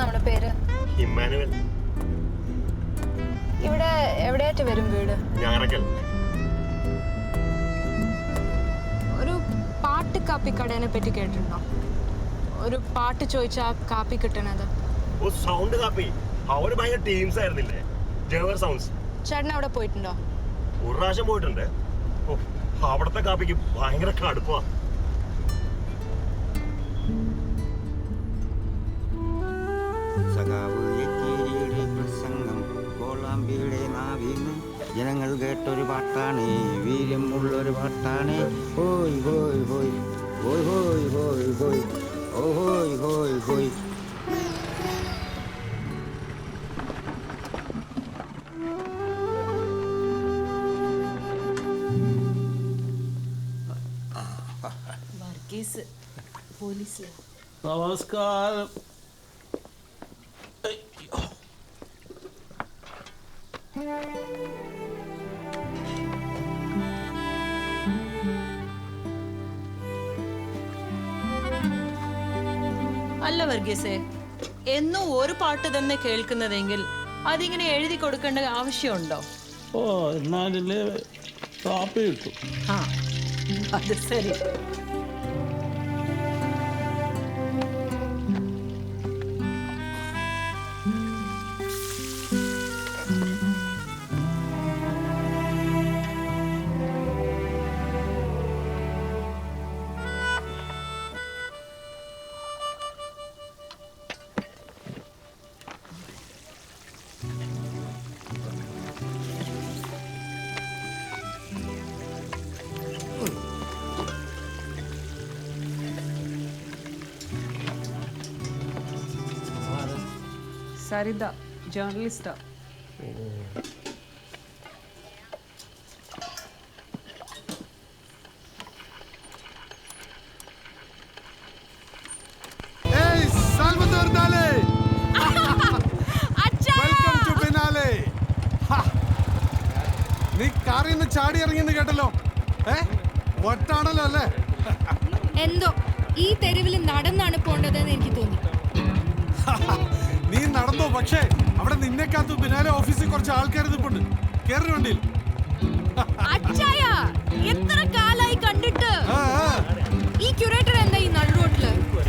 നമ്മുടെ പേര്? ഇമ്മാനുവൽ. ഇവിടെ എവിടെയായിട്ട് വരും വീട്? ഞാറക്കൽ. ഒരു പാട്ട് കാപ്പി കടേനെ പറ്റി കേട്ടിട്ടുണ്ടോ? ഒരു പാട്ട് ചോദിച്ചാ കാപ്പി കിട്ടണത്. ഓ സൗണ്ട് കാപ്പി. അവർ ഭയങ്കര ടീംസ് ആയിരുന്നില്ലേ? ജവർ സൗണ്ട്സ് ചേട്ടൻ അവിടെ പോയിട്ടുണ്ടോ? ഒരു പ്രാവശ്യം പോയിട്ടുണ്ട്. ഓ അവിടുത്തെ കാപ്പിക്ക് ഭയങ്കര കടുപ്പാ. സഖാവ് യക്കീരിയുടെ പ്രസംഗം. കോളാമ്പിയുടെ നാവിന്ന് ജനങ്ങൾ കേട്ടൊരു പാട്ടാണ്. വീര്യമുള്ളൊരു പാട്ടാണ്. ഹോയ് ഹോയ് ഹോയ്. ഹോയ് ഹോയ് ഹോയ് ഹോയ്. ഓ ഹോയ് ഹോയ് ഹോയ്. പോലീസ് നമസ്കാരം. അല്ല വർഗീസേ എന്നും ഒരു പാട്ട് തന്നെ കേൾക്കുന്നതെങ്കിൽ അതിങ്ങനെ എഴുതി കൊടുക്കേണ്ട ആവശ്യമുണ്ടോ? ഓ എന്നാലല്ലേ കാപ്പി കിട്ടും. ആ അത് ശരി. സരിത ജേർണലിസ്റ്റാ! നീ കാറിൽ നിന്ന് ചാടി ഇറങ്ങിന്ന് കേട്ടല്ലോ. ഏ? വട്ടാണല്ലോ അല്ലേ? എന്തോ ഈ തെരുവിൽ നടന്നാണ് പോണ്ടതെന്ന് എനിക്ക് തോന്നി. നീ നടന്നു പക്ഷേ അവിടെ നിന്നെ പിന്നാലെ ബിനാലെ ഓഫീസിൽ കുറച്ച് ആൾക്കാർ നിൽപ്പുണ്ട് കേറി വണ്ടിയിൽ. എത്ര കാലായി കണ്ടിട്ട്. ഈ ക്യൂറേറ്റർ എന്താ ഈ നടുറോട്ടിൽ?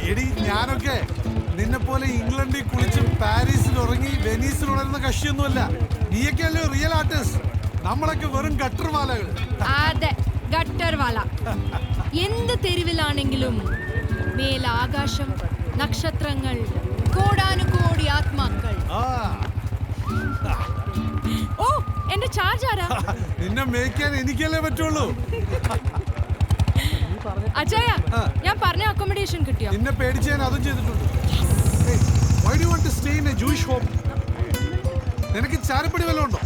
എടി ഞാനൊക്കെ നിന്നെ പോലെ ഇംഗ്ലണ്ടിൽ കുളിച്ച് പാരീസിൽ ഉറങ്ങി വെനീസിൽ ഉണരുന്ന കക്ഷിയൊന്നുമല്ല. നീയൊക്കെയല്ലേ റിയൽ ആർട്ടിസ്റ്റ് നമ്മളൊക്കെ വെറും ഗട്ടർവാലകൾ അതെ ഗട്ടർ വാല. എന്ത് തെരുവിലാണെങ്കിലും മേലാകാശം നക്ഷത്രങ്ങൾ കോടാനുകോടി ആത്മാക്കൾ. ഓ എന്റെ ചാർജ് ആരാ? നിന്നെ മേയ്ക്കാൻ എനിക്കല്ലേ പറ്റുള്ളൂ. അജയ ഞാൻ പറഞ്ഞ അക്കോമഡേഷൻ കിട്ടിയോ? നിന്നെ പേടിച്ച് ഞാൻ അതും ചെയ്തിട്ടുണ്ട്. Why do want to stay in a Jewish home? നിനക്ക് ചാരപ്പടി വല്ലതും ഉണ്ടോ?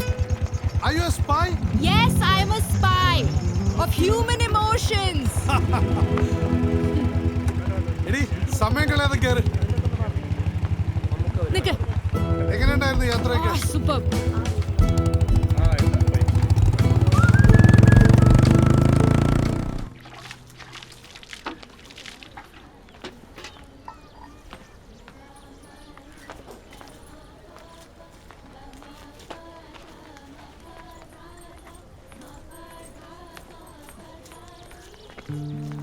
Are you a spy? Yes I am a spy of human emotions എടി സമയം കളയാതെ കയറി നിക്ക്. എങ്ങനെയുണ്ടായിരുന്നു യാത്രയൊക്കെ? സൂപ്പർ. ആ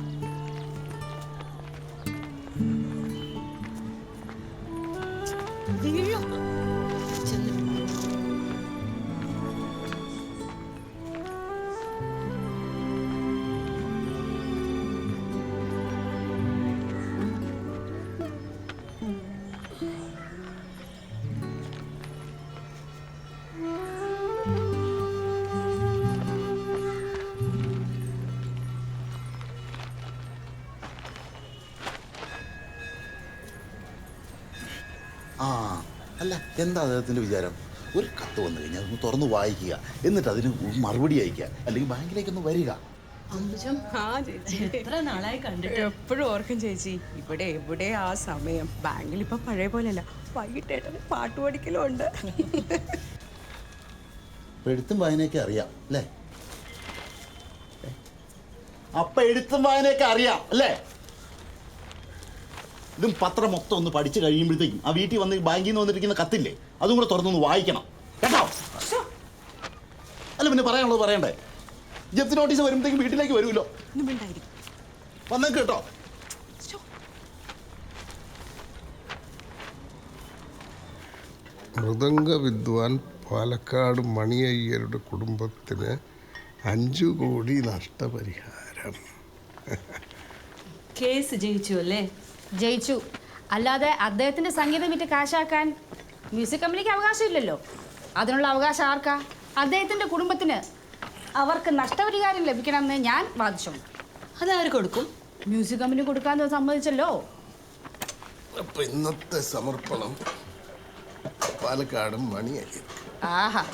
എന്താ അദ്ദേഹത്തിന്റെ വിചാരം? ഒരു കത്ത് വന്നു കഴിഞ്ഞാൽ അതൊന്ന് തുറന്ന് വായിക്കുക എന്നിട്ട് അതിന് മറുപടി അയക്കുക അല്ലെങ്കിൽ ബാങ്കിലേക്കൊന്ന് വരിക. എപ്പോഴും ഓർക്കും ചേച്ചി ഇവിടെ എവിടെ ആ സമയം? ബാങ്കിൽ ഇപ്പൊ പഴയ പോലെയല്ല വൈകിട്ടേട്ടന് പാട്ട് പഠിക്കലും ഉണ്ട് എഴുത്തും വായനയൊക്കെ അറിയാം അല്ലേ? അപ്പൊ എഴുത്തും വായനയൊക്കെ അറിയാം അല്ലേ? ഇതും പത്രം മൊത്തം ഒന്ന് പഠിച്ചു കഴിയുമ്പോഴത്തേക്കും ആ വീട്ടിൽ വന്ന് ബാങ്കിൽ നിന്ന് വന്നിരിക്കുന്ന കത്തില്ലേ അതും കൂടെ തുറന്നൊന്ന് വായിക്കണം. കേട്ടോ? അല്ല പിന്നെ പറയാനുള്ളത് പറയണ്ടേ? ജപ്തി നോട്ടീസ് വരുമ്പോഴത്തേക്കും വീട്ടിലേക്ക് വരുമല്ലോ. വന്നേ വന്നേക്ക് കേട്ടോ. മൃദംഗ വിദ്വാൻ പാലക്കാട് മണിയയ്യരുടെ കുടുംബത്തിന് അഞ്ചു കോടി നഷ്ടപരിഹാരം. കേസ് ജയിച്ചു അല്ലേ? ജയിച്ചു. അല്ലാതെ അദ്ദേഹത്തിന്റെ സംഗീതം വിറ്റ് കാശാക്കാൻ മ്യൂസിക് കമ്പനിക്ക് അവകാശമില്ലല്ലോ. അതിനുള്ള അവകാശം ആർക്കാ? അദ്ദേഹത്തിന്റെ കുടുംബത്തിന് അവർക്ക് നഷ്ടപരിഹാരം ലഭിക്കണമെന്ന് ഞാൻ വാദിച്ചു. അതാര് കൊടുക്കും? മ്യൂസിക് കമ്പനി കൊടുക്കാൻ സമ്മതിച്ചല്ലോ. അപ്പൊ ഇന്നത്തെ സമർപ്പണം പാലക്കാടും മണിയായി ആഹാ.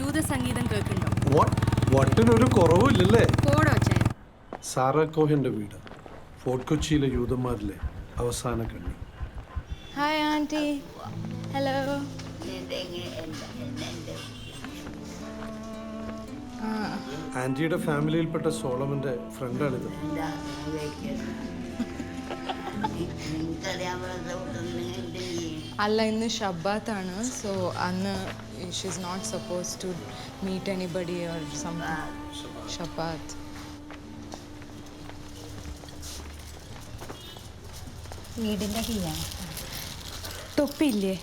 ജൂത സംഗീതം കേൾക്കുന്നുണ്ടോ? വട്ടിനൊരു കുറവില്ലല്ലേ പോടോ അച്ഛൻ സാറാ കോഹന്റെ വീട്. ഫോർട്ട് കൊച്ചിയിലെ യൂതന്മാരിലെ അവസാന കണ്ണി. ഹായ് ആന്റി ഹലോ ആന്റിയുടെ ഫാമിലിയിൽപ്പെട്ട സോളമന്റെ ഫ്രണ്ടാണിത്. അല്ല ഇന്ന് ഷബാത്താണ് സോ അന്ന് she's not supposed to meet anybody or some Shabbat വീടിന്റെ കീയാണ് തൊപ്പിയില്ലേ?